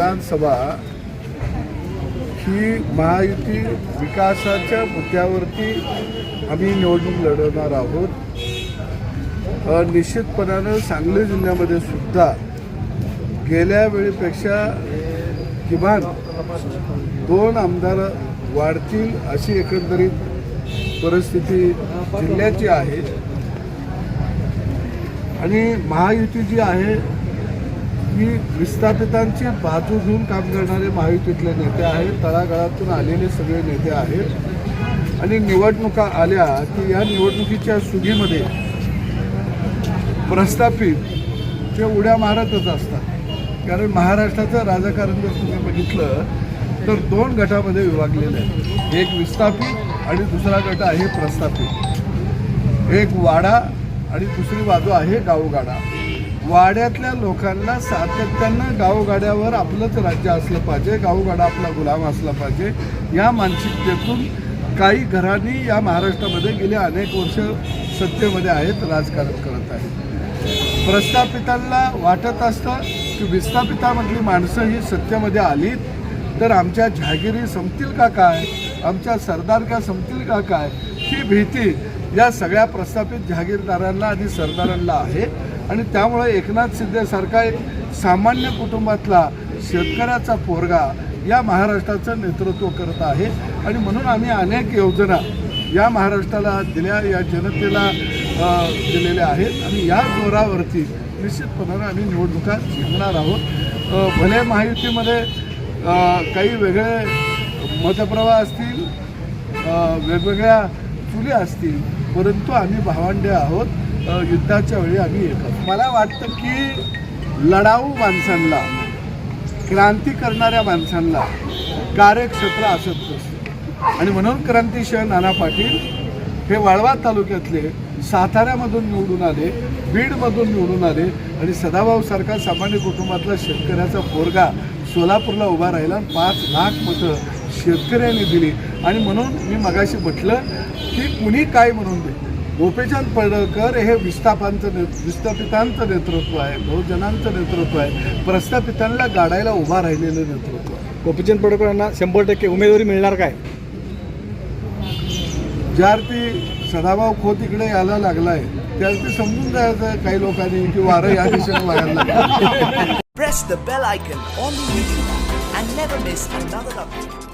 विधानसभा ही महायुती विकासाच्या मुद्द्यावरती आम्ही निवडणूक लढवणार आहोत. निश्चितपणानं सांगली जिल्ह्यामध्ये सुद्धा गेल्या वेळेपेक्षा किमान दोन आमदार वाढतील अशी एकंदरीत परिस्थिती जिल्ह्याची आहे. आणि महायुती जी आहे ही विस्थापितांची बाजू घेऊन काम करणारे महायुतीतले नेते आहेत. तळागाळातून आलेले सगळे नेते आहेत. आणि निवडणुका आल्या की या निवडणुकीच्या सुगीमध्ये प्रस्थापित ते उड्या मारतच असतात. कारण महाराष्ट्राचं राजकारण जर तुम्ही बघितलं तर दोन गटामध्ये विभागलेलं आहे एक विस्थापित आणि दुसरा गट आहे प्रस्थापित. एक वाडा आणि दुसरी बाजू आहे गावगाडा वाड्यातल्या लोकांना सातत्यानं गावगाड्यावर आपलंच राज्य असलं पाहिजे गावगाडा आपला गुलाम असला पाहिजे या मानसिकतेतून काही घरांनी या महाराष्ट्रामध्ये गेले अनेक वर्ष सत्तेमध्ये आहेत राजकारण करत आहेत. प्रस्थापितांना वाटत असतं की विस्थापितामधली माणसं ही सत्तेमध्ये आलीत तर आमच्या जहागिरी संपतील का काय? आमच्या सरदार का संपतील का काय? ही भीती या सगळ्या प्रस्थापित जहागीरदारांना आणि सरदारांना आहे. आणि त्यामुळे एकनाथ शिंदेसारखा एक सामान्य कुटुंबातला शेतकऱ्याचा पोरगा या महाराष्ट्राचं नेतृत्व करत आहे. आणि म्हणून आम्ही अनेक योजना या महाराष्ट्राला दिल्या या जनतेला दिलेल्या आहेत. आणि या जोरावरती निश्चितपणानं आम्ही निवडणुका जिंकणार आहोत. भले महायुतीमध्ये काही वेगळे मतप्रवाह असतील वेगवेगळ्या चुल्या असतील परंतु आम्ही भावंडे आहोत. युद्धाच्या वेळी आम्ही येतात मला वाटतं की लढाऊ माणसांना क्रांती करणाऱ्या माणसांना कार्यक्षेत्र असत नसतं. आणि म्हणून क्रांतिशय नाना पाटील हे वाळवा तालुक्यातले साताऱ्यामधून निवडून आले बीडमधून निवडून आले आणि सदाभाऊसारखा सामान्य कुटुंबातला शेतकऱ्याचा पोरगा सोलापूरला उभा राहिला पाच लाख मतं शेतकऱ्यांनी दिली. आणि म्हणून मी मगाशी म्हटलं की कुणी काय म्हणून दे गोपीचंद पडळकर हे विस्थापांचं ने विस्थापितांचं नेतृत्व आहे बहुजनांचं नेतृत्व आहे. प्रस्थापितांना गाडायला उभा राहिलेलं नेतृत्व आहे. गोपीचंद पडळकर यांना शंभर टक्के उमेदवारी मिळणार काय? ज्या अर्थी सदाभाऊ खोत इकडे यायला लागलाय त्या अर्थी समजून जायचं काही लोकांनी की वारं या दिशेने वागायला लागलं. Press the bell icon on the YouTube and never miss another update.